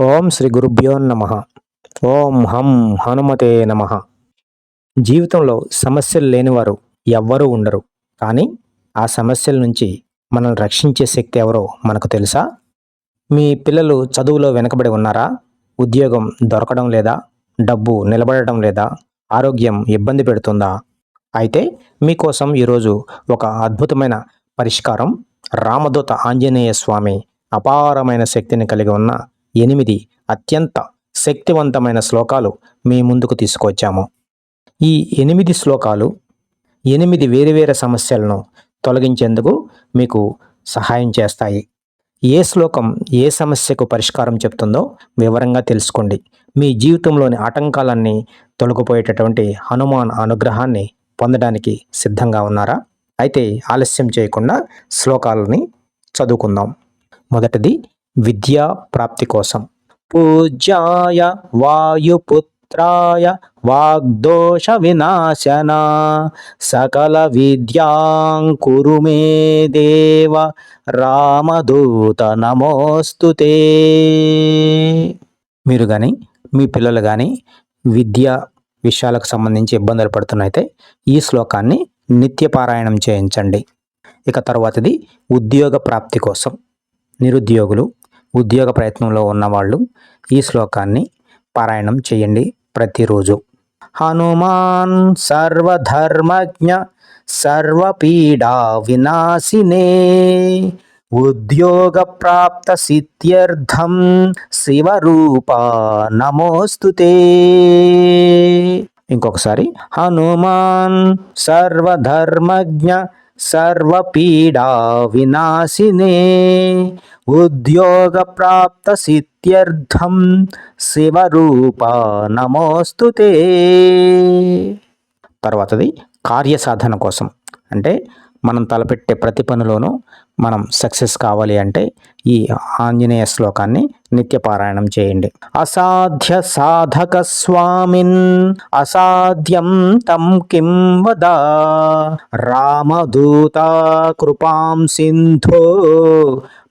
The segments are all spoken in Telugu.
ఓం శ్రీ గురుభ్యోన్నమ ఓం హం హనుమతే నమ. జీవితంలో సమస్యలు లేనివారు ఎవ్వరూ ఉండరు. కానీ ఆ సమస్యల నుంచి మనల్ని రక్షించే శక్తి ఎవరో మనకు తెలుసా? మీ పిల్లలు చదువులో వెనకబడి ఉన్నారా? ఉద్యోగం దొరకడం లేదా? డబ్బు నిలబడటం లేదా? ఆరోగ్యం ఇబ్బంది పెడుతుందా? అయితే మీకోసం ఈరోజు ఒక అద్భుతమైన పరిష్కారం రామదూత ఆంజనేయ స్వామి అపారమైన శక్తిని కలిగి ఉన్న ఎనిమిది అత్యంత శక్తివంతమైన శ్లోకాలు మీ ముందుకు తీసుకొచ్చాము ఈ ఎనిమిది శ్లోకాలు ఎనిమిది వేరువేరు సమస్యలను తొలగించేందుకు మీకు సహాయం చేస్తాయి. ఏ శ్లోకం ఏ సమస్యకు పరిష్కారం చెప్తుందో వివరంగా తెలుసుకోండి. మీ జీవితంలోని ఆటంకాలన్నీ తొలగిపోయేటటువంటి హనుమాన్ అనుగ్రహాన్ని పొందడానికి సిద్ధంగా ఉన్నారా? అయితే ఆలస్యం చేయకుండా శ్లోకాలని చదువుకుందాం. మొదటిది విద్యా ప్రాప్తి కోసం. పూజ్యాయ వాయుపుత్రాయ వాగ్దోష వినాశన. సకల విద్యాంకురు మే దేవ. రామదూత నమోస్తుతే మీరు కానీ మీ పిల్లలు కానీ విద్య విషయాలకు సంబంధించి ఇబ్బందులు పడుతున్నైతే ఈ శ్లోకాన్ని నిత్యపారాయణం చేయించండి. ఇక తర్వాతది ఉద్యోగ ప్రాప్తి కోసం. నిరుద్యోగులు ఉద్యోగ ప్రయత్నంలో ఉన్నవాళ్ళు ఈ శ్లోకాన్ని పారాయణం చేయండి ప్రతిరోజు. హనుమాన్ సర్వధర్మజ్ఞ సర్వపీడా వినాశినే. ఉద్యోగ ప్రాప్త సిద్ధ్యర్థం శివరూప నమోస్తుతే ఇంకొకసారి హనుమాన్ సర్వధర్మజ్ఞ సర్వపీడా వినాశినే. ఉద్యోగ ప్రాప్త సిద్ధ్యర్థం శివరూప నమోస్తుతే తర్వాతది కార్యసాధన కోసం. అంటే మనం తలపెట్టే ప్రతి పనిలోనూ మనం సక్సెస్ కావాలి అంటే ఈ ఆంజనేయ శ్లోకాన్ని నిత్యపారాయణం చేయండి. అసాధ్య సాధక స్వామిన్ అసాధ్యం తం కిం వద? రామదూత కృపాం సింధో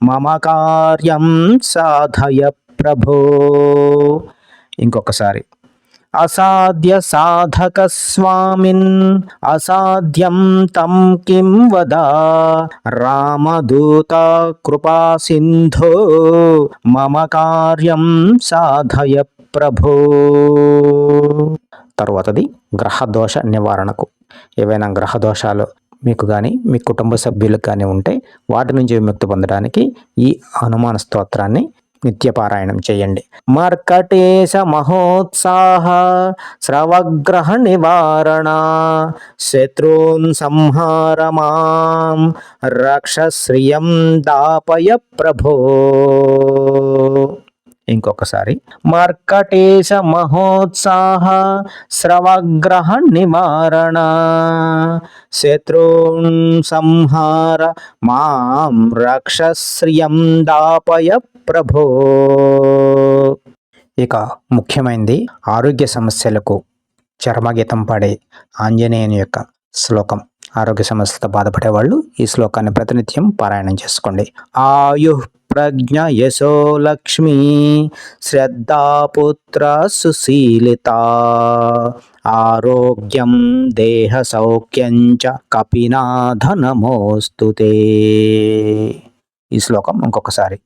మమ కార్యం సాధయ ప్రభో. ఇంకొకసారి. అసాధ్య సాధక స్వామిన్. అసాధ్యం తం కిం వద? రామదూత కృపా సింధో. మమ కార్యం సాధయ ప్రభో. తర్వాతది గ్రహదోష నివారణకు. ఏవైనా గ్రహదోషాలు మీకు కానీ మీ కుటుంబ సభ్యులకు కానీ ఉంటే వాటి నుంచి విముక్తి పొందడానికి ఈ హనుమాన స్తోత్రాన్ని నిత్యపారాయణం చేయండి. మర్కటేశ మహోత్సాహ స్రవగ్రహ నివారణ శత్రూన్ సంహార మాం రక్షశ్రియం దాపయ ప్రభో. ఇంకొకసారి. మర్కటేశ మహోత్సాహ స్రవగ్రహ నివారణ శత్రూన్ సంహార మాం రక్షశ్రియం దాపయ ప్రభో. ఇక ముఖ్యమైనది ఆరోగ్య సమస్యలకు చర్మగీతం పాడే ఆంజనేయుని యొక్క శ్లోకం. ఆరోగ్య సమస్యలతో బాధపడే వాళ్ళు ఈ శ్లోకాన్ని ప్రతినిత్యం పారాయణం చేసుకోండి. ఆయు ప్రజ్ఞ యశో లక్ష్మి శ్రద్ధాపుత్ర సుశీలిత ఆరోగ్యం దేహ సౌఖ్యం చ కపినాధనమోస్తుతే ఈ శ్లోకం ఇంకొకసారి.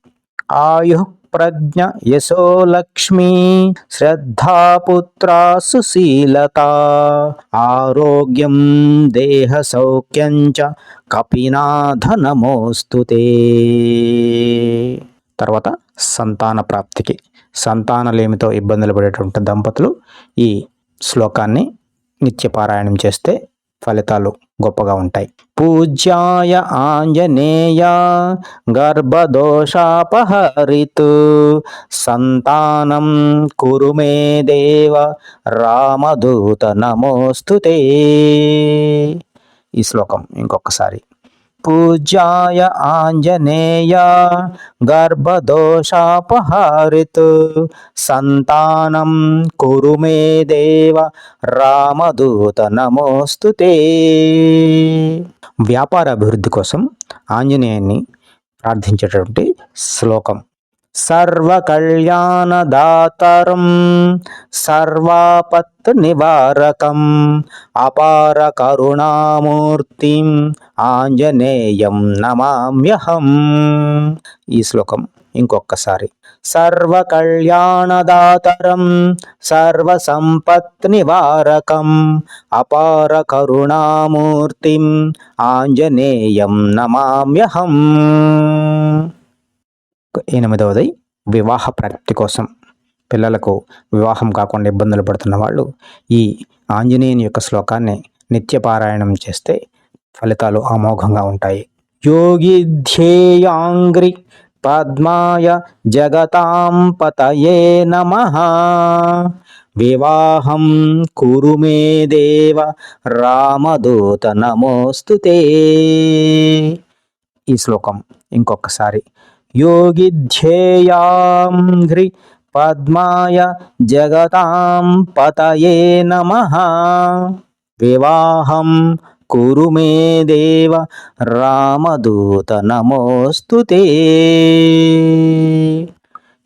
ఆయు ప్రజ్ఞ యశో లక్ష్మీ శ్రద్ధాపుత్ర సుశీలత ఆరోగ్యం దేహ సౌఖ్యం చ కపినాధనమోస్తు తర్వాత సంతాన ప్రాప్తికి. సంతానలేమితో ఇబ్బందులు పడేటువంటి దంపతులు ఈ శ్లోకాన్ని నిత్యపారాయణం చేస్తే ఫలితాలు గొప్పగా ఉంటాయి. పూజ్యాయ ఆంజనేయ గర్భదోషాపహరితు. సంతానం కురు మే దేవ రామదూత నమోస్తుతే. ఈ శ్లోకం ఇంకొకసారి. పూజాయ ఆంజనేయ గర్భదోషాపహారిత్. సంతానం కురు మే దేవ రామదూత నమోస్తుతే వ్యాపార అభివృద్ధి కోసం ఆంజనేయాన్ని ప్రార్థించేటటువంటి శ్లోకం. సర్వకళ్యాణదాతరం సర్వాపత్ నివారకం అపార కరుణామూర్తిం ఆంజనేయం నమామ్యహం. ఈ శ్లోకం ఇంకొకసారి సర్వకళ్యాణదాతరం సర్వసంపత్ నివారకం అపార కరుణామూర్తిం ఆంజనేయం నమామ్యహం. ఎనిమిదవది వివాహ ప్రాప్తి కోసం. పిల్లలకు వివాహం కాకుండా ఇబ్బందులు పడుతున్న వాళ్ళు ఈ ఆంజనేయుని యొక్క శ్లోకాన్ని నిత్యపారాయణం చేస్తే ఫలితాలు అమోఘంగా ఉంటాయి. యోగి ధ్యేయాంగ్రి పద్మాయ జగతాం పతయే నమ. వివాహం కురు మే దేవ రామదూత నమోస్తుతే ఈ శ్లోకం ఇంకొకసారి. యోగిధ్యేయాంధ్రి పద్మాయ జగతాం పతయే నమ వివాహం కురు మే దేవ రామదూత నమోస్తు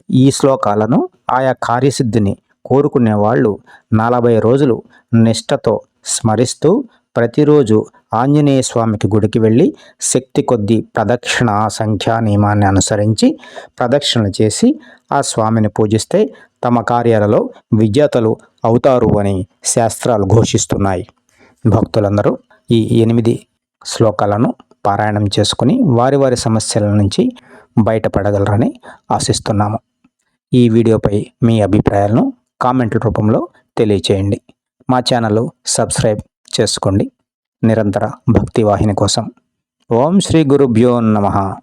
ఈ శ్లోకాలను ఆయా కార్యసిద్ధిని కోరుకునే వాళ్ళు నలభై రోజులు నిష్టతో స్మరిస్తూ ప్రతిరోజు ఆంజనేయ స్వామికి గుడికి వెళ్ళి శక్తి కొద్దీ ప్రదక్షిణ సంఖ్యా నియమాన్ని అనుసరించి ప్రదక్షిణలు చేసి ఆ స్వామిని పూజిస్తే తమ కార్యాలలో విజేతలు అవుతారు అని శాస్త్రాలు ఘోషిస్తున్నాయి. భక్తులందరూ ఈ ఎనిమిది శ్లోకాలను పారాయణం చేసుకుని వారి వారి సమస్యల నుంచి బయటపడగలరని ఆశిస్తున్నాము. ఈ వీడియోపై మీ అభిప్రాయాలను కామెంట్ల రూపంలో తెలియచేయండి. మా ఛానల్ సబ్స్క్రైబ్ చేసుకోండి. నిరంతర భక్తి వాహిని కోసం. ఓం శ్రీ గురుభ్యో నమ.